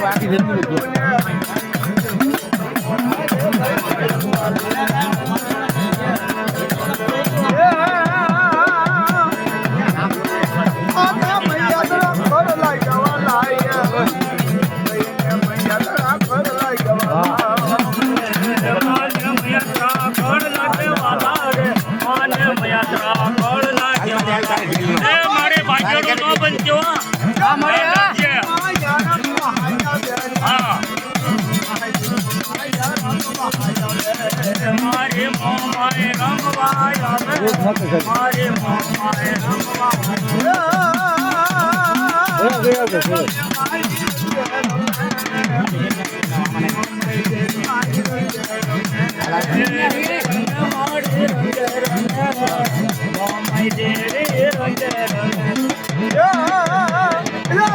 મારી છે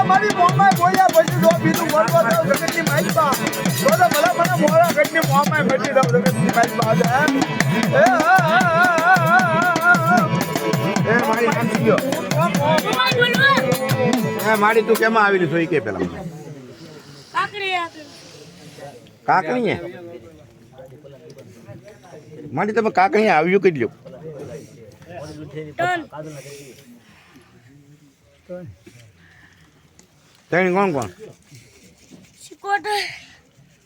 મારે મોમાં બોલ્યા પછી જો બીજું બોલવા જાવ જગતની માઇકમાં તો તો ભલા મને મોરા ઘટની મોમાં ઘટી દઉં એ મારી તું કેમાં આવેલી છો? એ કે પેલા. કાકણી મારી તમે કાકણી આવ્યું કેટલું તેણી કોણ કોણ? શિકોટર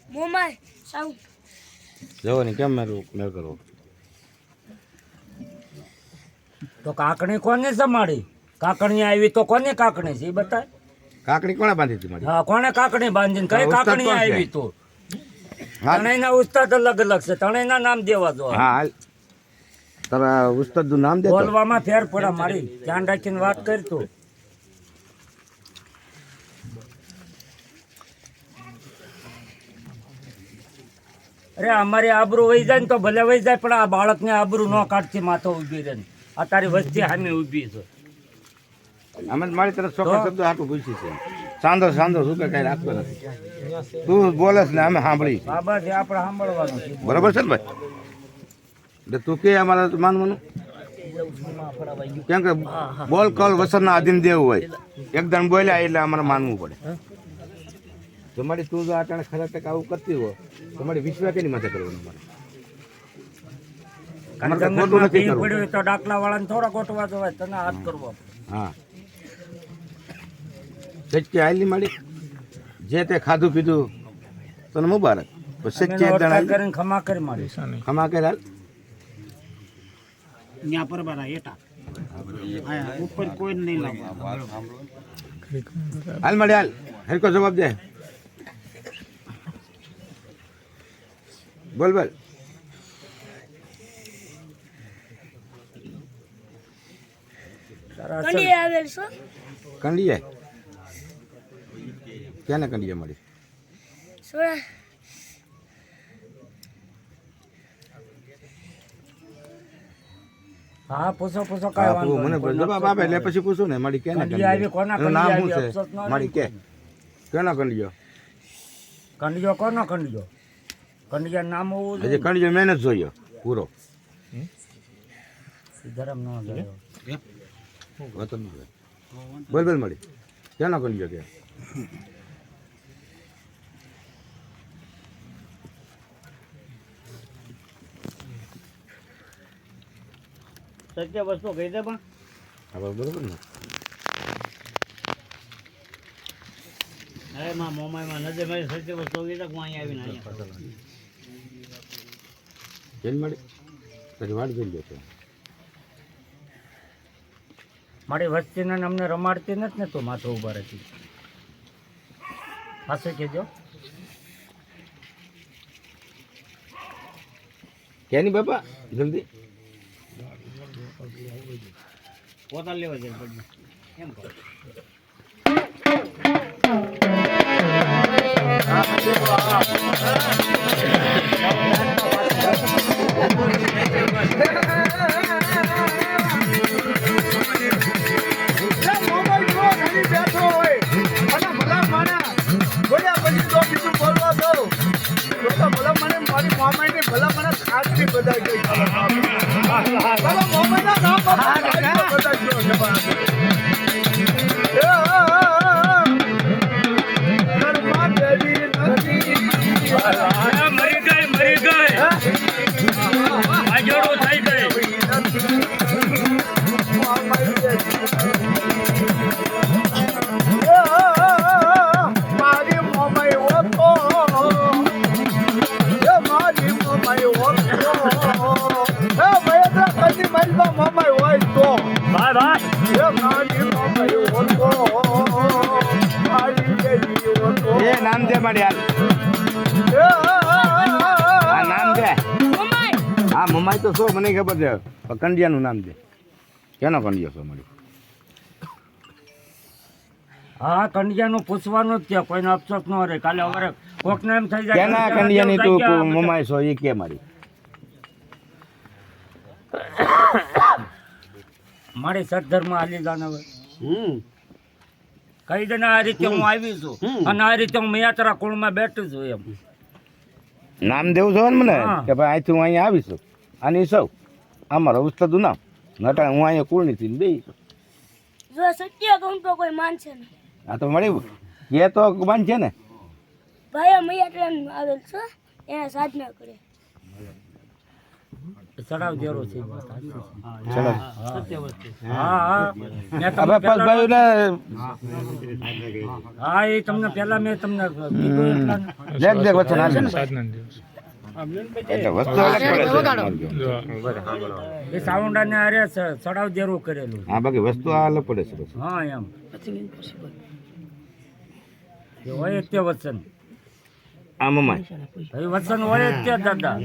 મોમાય સાઉ. જવો ને કેમ મેં મેં કરો તો કાકણી કોને સમાડી કાકણી આવી તો કોને કાકણી છે એ બતાય? કાકણી કોણે બાંધી હતી મારી? હા કોને કાકણી બાંધીને? કઈ કાકણી આવી તો? તણેના ઉસ્તાદ અલગ અલગ છે તણેના નામ દેવા દો હા તારા ઉસ્તાદનું નામ દે બોલવામાં ફેર પડે મારી ધ્યાન રાખીને વાત કરી તું. અરે અમારી આબરૂ વહી જાય ને તો ભલે વહી જાય પણ આ બાળકને આબરૂ ન કાઢતી માથો ઊભી રહે આ તારી વસ્તી હામે ઊભી છે. અમે મારી તરફ ચોખ્ખા શબ્દો હાટું પૂછી છે. સાંધો સાંધો શું કે કઈ રાખતો નથી. તું બોલે છે ને અમે સાંભળી બરોબર છે ને ભાઈ? એટલે તું કે અમારે માનવાનું? કેમ કે બોલ કલ વસનના આધીન દેવું હોય. એકદમ બોલ્યા એટલે અમારે માનવું પડે. તમારી તું જો આટાણે ખરા ટકા આવું કરતી હોય તમારી વિશ્વ કેની માથે કરવાનું મારે? ખોટું નથી કરવું. તો ડાકલા વાળાને થોડા ગોઠવા જવાય તને હાથ કરવો. હા. સચ્ચી આયલી મળી જે તે ખાધું પીધું તને મુબારક. સચ્ચી એક કરીને ખમા કરી મારી ખમા હાલ. ઉપર કોઈ નહીં લાગવા હાલ મળે હાલ. હરકો જવાબ દે. બોલ બોલ. કંડી આવેલ છો? કંડીએ. ક્યાંને કંડીએ મળી? હા પૂછો પૂછો કાંઈ વાંધો મને જવાબ આપે એટલે પછી પૂછું ને મારી ક્યાં આવી, કોના નામ શું છે? મારી કે. કેના કંડિયો કંડિયો કોનો કંડિયો કંડિયા નામ હોવું હજી કંડિયો મેં જ જોયો. પૂરો. ધરમ ન જોયો. વતન. બોલ બોલ મળી. કેનો કંડિયો કે? સત્ય વસ્તુ કહી દે પણ. હા બરોબર ને? અરે માં મોમાઈમાં નજર મારી સત્ય વસ્તુ કહી દે હું અહીંયા આવીને અહીંયા કેમ મળી પછી વાટ જોઈ લ્યો છે મારી વસ્તીને ને અમને રમાડતી નથી ને તો માથો ઊભા રહેતી પાસે કેજો કેની બાપા? જલ્દી. પોતા લેવા જાય પડ્યું એમ કરો મોમાં છો મને ખબર છે. પણ કંડિયાનું નામ છે કેનો કંડિયો છો મારી હા કંડિયાનું પૂછવાનું જ છે કોઈને અફસોસ ન રહે. કાલે અમારે કોકને એમ થઈ જાય કેના કંડિયાની? તું મમાઈ છો? એ કે મારી? મારી સદધર્મ આલી જાણ હવે. કહી દે ને આ રીતે હું આવી છું. અને આ રીતે હું મયાત્રા કુળમાં બેઠું છું એમ. નામ દેવું છો મને. કે ભાઈ અહીંથી હું અહીંયા આવીશું આની સૌ. અમારો ઉસ્તાદનું નામ. નટા હું અહીંયા કુળનીથી બે જો સત્ય કહું તો કોઈ માનશે નહીં. આ તો મળી એ તો માનશે છે ને? ભાઈ મૈયા ટ્રેન આવેલ છે. એને સાધના કરે. ચડાવ જેરો છે. હા ને એ તમને પહેલા મેં તમને એટલા વસ્તુ અલગ પડે છે સાઉન્ડાને આરે ચડાવ દેરું કરેલું હા બાકી વસ્તુ આ અલગ પડે છે હા એમ હોય તે વચન વચન હોય જ તે દાદા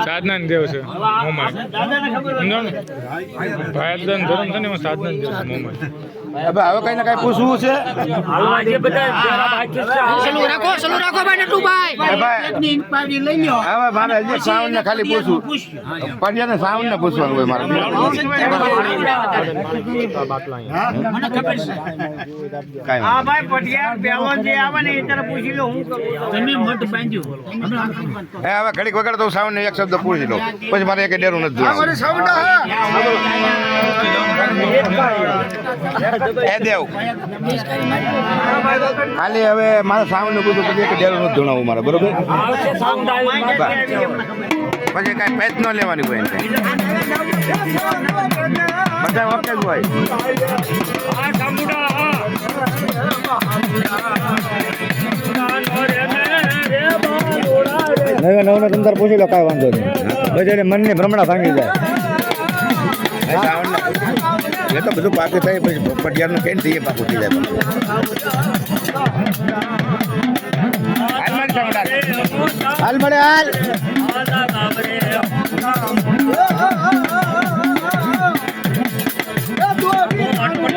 સાધના દેવ છે મોમાં સમજો ને ભાઈ ધર્મ છે ને એમાં સાધના દેવ છે મોમાય હવે હવે કઈ ને કઈ પૂછવું છે? હા જે બધા પેલા બાકી છે એ ભાઈ હવે મારે હજી સાવન ને ખાલી પૂછવું. પંડ્યા ને સાવન ને પૂછવાનું હોય મારે. કાંઈ ભાઈ પટિયાર પહેલો જે આવે ને એ તરફ પૂછી લો હું તમે મત બાંધ્યું. હવે ઘડીક વગર તો સાવન ને એક શબ્દ પૂછી લો પછી મારે એક ડેરું નથી જોવાનું. એ દેવ. ખાલી હવે મારા સાવનનું પૂછું એક ડેરું નથી ધોણાવું મારે બરોબર? પછી કાંઈ પેચ ન લેવાની કોઈ. બધા ઓકે જ હોય. નવે નવ ને નવે પૂછી લો કાંઈ વાંધો નહીં. બજારે મનની ભ્રમણા ભાંગી જાય. એ તો બધું પાકું થાય પછી પટિયાનું કેમ થઈ પાકું થઈ જાય. હાલ મળે હાલ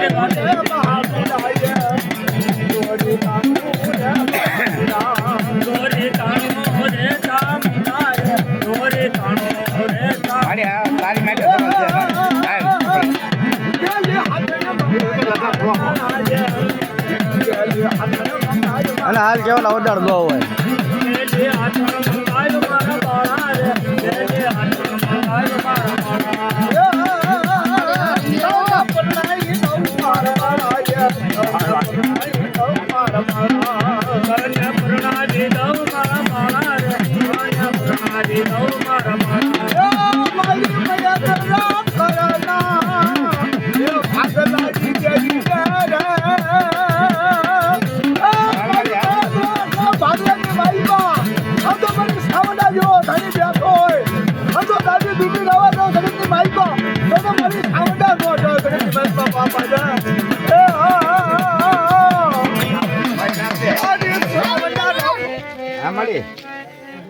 હાલી, અને હાલ કેવાના ઓડાડ લો હોય. હા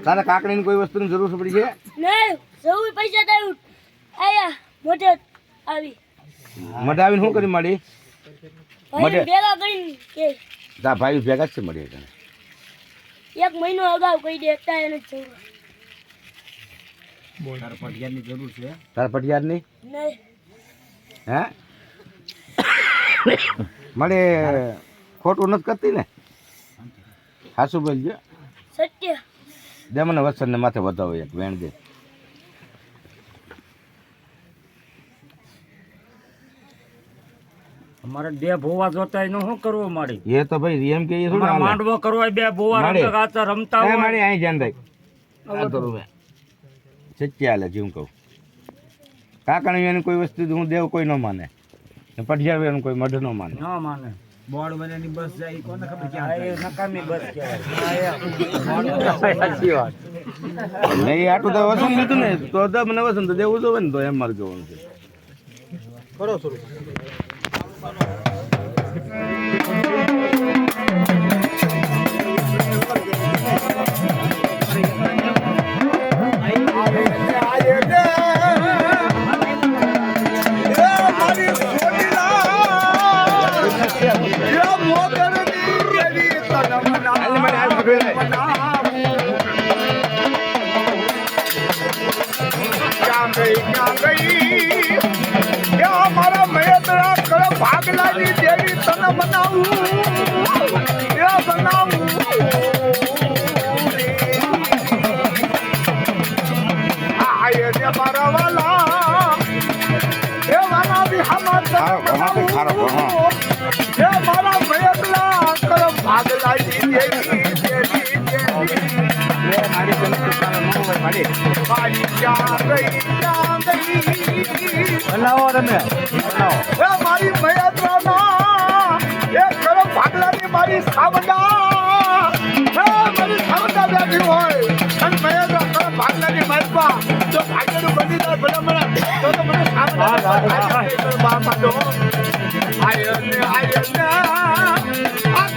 તારા કાકડીની કોઈ વસ્તુની જરૂર પડી છે? નહીં પૈસા થયું આયા મોઢે આવી. મોઢે આવીને શું કરી મળી મોઢે? ભેગા કરીને કે. તા ભાઈ ભેગા જ છે મળી તને. એક મહિનો અગાઉ કહી દે એકતા એને જરૂર. જવું તારા પટિયારની નહીં હે? મળે ખોટું નથી કરતી ને? હાસુ બોલજો સત્ય. દે મને વસન ને માથે વધાવો એક વેણ દે. મારે બે ભોવા જોતા એનું શું કરવું મારી? એ તો ભાઈ એમ કે એ થોડું માંડવો કરવો બે ભોવા. રમતા રમતા હોય. મારી અહીં જાન રાખ આ રૂમે સચ્ચી હાલે જીવ કહું. કાકણ એની કોઈ વસ્તુ હું દેવ કોઈ ન માને. એનું કોઈ મઢ ન માને. ન માને. બોર્ડ બનેની બસ જાય કોને ખબર ક્યાં એ નકામી બસ કહેવાય. નહીં આટલું તો વસન લીધું ને તો તો મને વસન તો દેવું જોવે ને તો એમ મારે જોવાનું છે. મારા ખારો. એ મારા કળ ભાગલાની દેવી દેવી દેવી મારી જન્મ તારા ન હોય મારી. મારી ક્યાં ગઈ ક્યાં ગઈ. બનાવો તમે. એ મારી એ ભાગલાની મારી સાવડા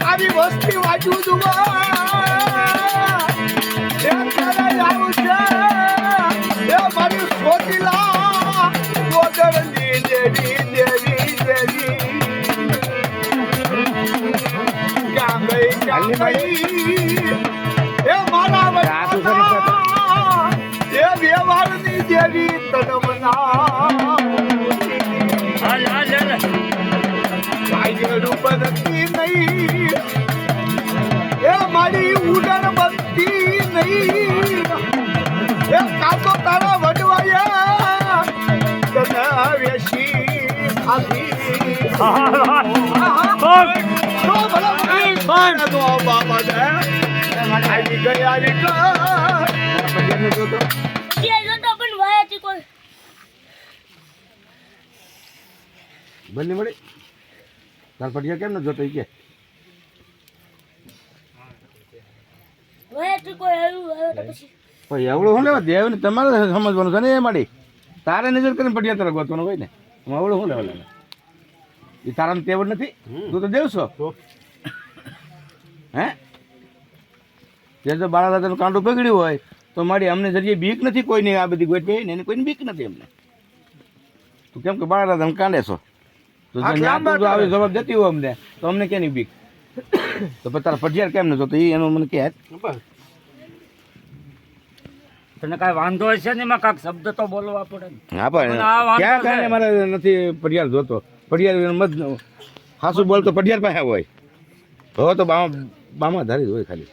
તારી વસ્તી એ ક્યારે આવું છે એ મારી સોટીલા ગોદરની દેવી દેવી દેવી ક્યાં ગઈ ક્યાં ગઈ એ મારા એ વ્યવહારની દેવી તનમના કાતો તારા વડવાયા. તને વેશી ખાધી પણ કોઈ બંને મળી તાર પટિયા કેમ ન જોતો કે પછી પણ એવડું શું લેવા? દેવ તમારે સમજવાનું છે ને એ માડી. તારે નજર કરીને પટિયા તારે ગોતવાનું હોય ને. હું એવડું શું લેવા લાગે એ તારામાં તેવડ નથી? તું તો દેવ છો? હે? જે જો બાળા દાદાનું કાંડું પકડ્યું હોય તો મારી અમને જરીએ બીક નથી કોઈની આ બધી ગોઠવી ને એની કોઈની બીક નથી અમને. તું કેમ કે બાળા દાદાને કાંડે છો? તો તું આવી જવાબ દેતી હોય અમને તો અમને કેની બીક? તો તારા પટિયાર કેમ ન જોતો? એ એનું મને કહે. તને કાંઈ વાંધો હશે ને એમાં કાંઈક શબ્દ તો બોલવા પડે ને. હા પણ ક્યાં. કાંઈ મારે નથી પટિયાર જોતો. પડિયાર મત હાસુ બોલતો પડિયાર પાસે હોય. હવે તો બામા બામા ધારી હોય ખાલી.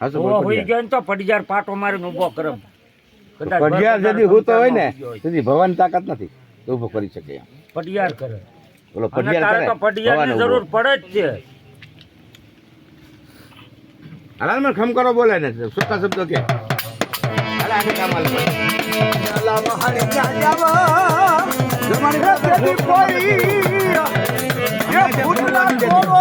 હાસુ બોલ હોય ગયો તો પડિયાર પાટો મારીને ઊભો કરે પડિયાર પટિયાર હું તો હોય ને તેથી ભવાની તાકાત નથી ઊભો કરી શકે પડિયાર કરે. બોલો અને પટિયાર કરે. તો પડિયારની જરૂર પડે જ છે. હાલાલ મને ખમકારો બોલે ને સુકા શબ્દો કે હાલે હાલે. કોરો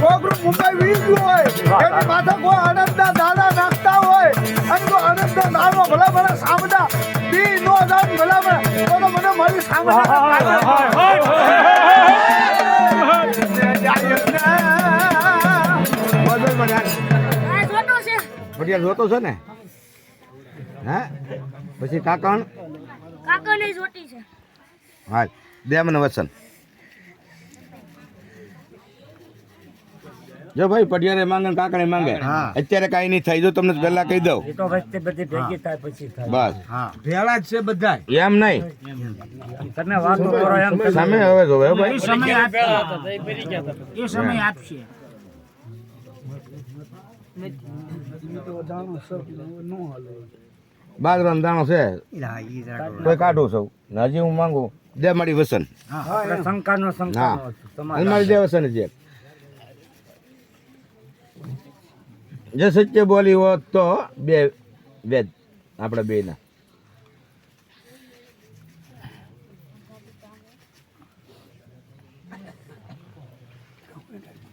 છોકરું મુંબઈ વીસ હોય માથા કોઈ હોય અને કોઈ અનંતના દાડો ભલા ભલા સામડા પી નો દાન ભલા ભલા. તો તો મને મારી સામડા બોલ, બોલ, મને હાલ. આ જોતો છે. પટિયાર જોતો છે ને? હા? પછી કાકણ? કાકણ જોતી છે. હા દે મને વચન. જો ભાઈ પડિયારે માંગે કાકડે માંગે. અત્યારે કઈ નહીં થાય. જો તમને પહેલા કહી દઉં. એ તો વચ્ચે બધી ભેગી થાય પછી થાય. બસ. ભેળા જ છે બધા એમ નહીં. તમે વાત કરો એમ સામે હવે જો ભાઈ. સમય આપશે. એ સમય આપશે. બાજરાનો દાણો છે. કોઈ કાઢું છું. હજી હું માંગુ. દે મારી વસન. હા શંકાનો અને મારી દે વસન જે જે સત્ય બોલી હોત તો બે વેદ આપણા બેના.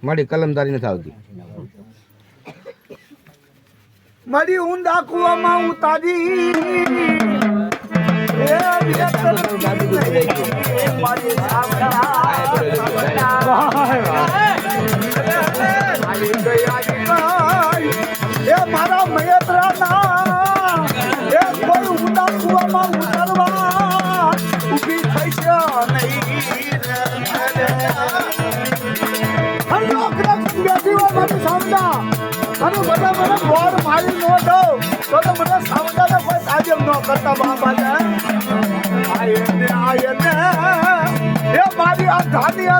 મારી કલમદારી નથી આવતી. મારી ઊંડા કુવામાં હું એ મારી અને બધા મને ગોળ મારી ન દો તો તો મને સામનાને કોઈ સાજમ ન કરતા બાબા ને આયને આયને એ મારી આ ધાની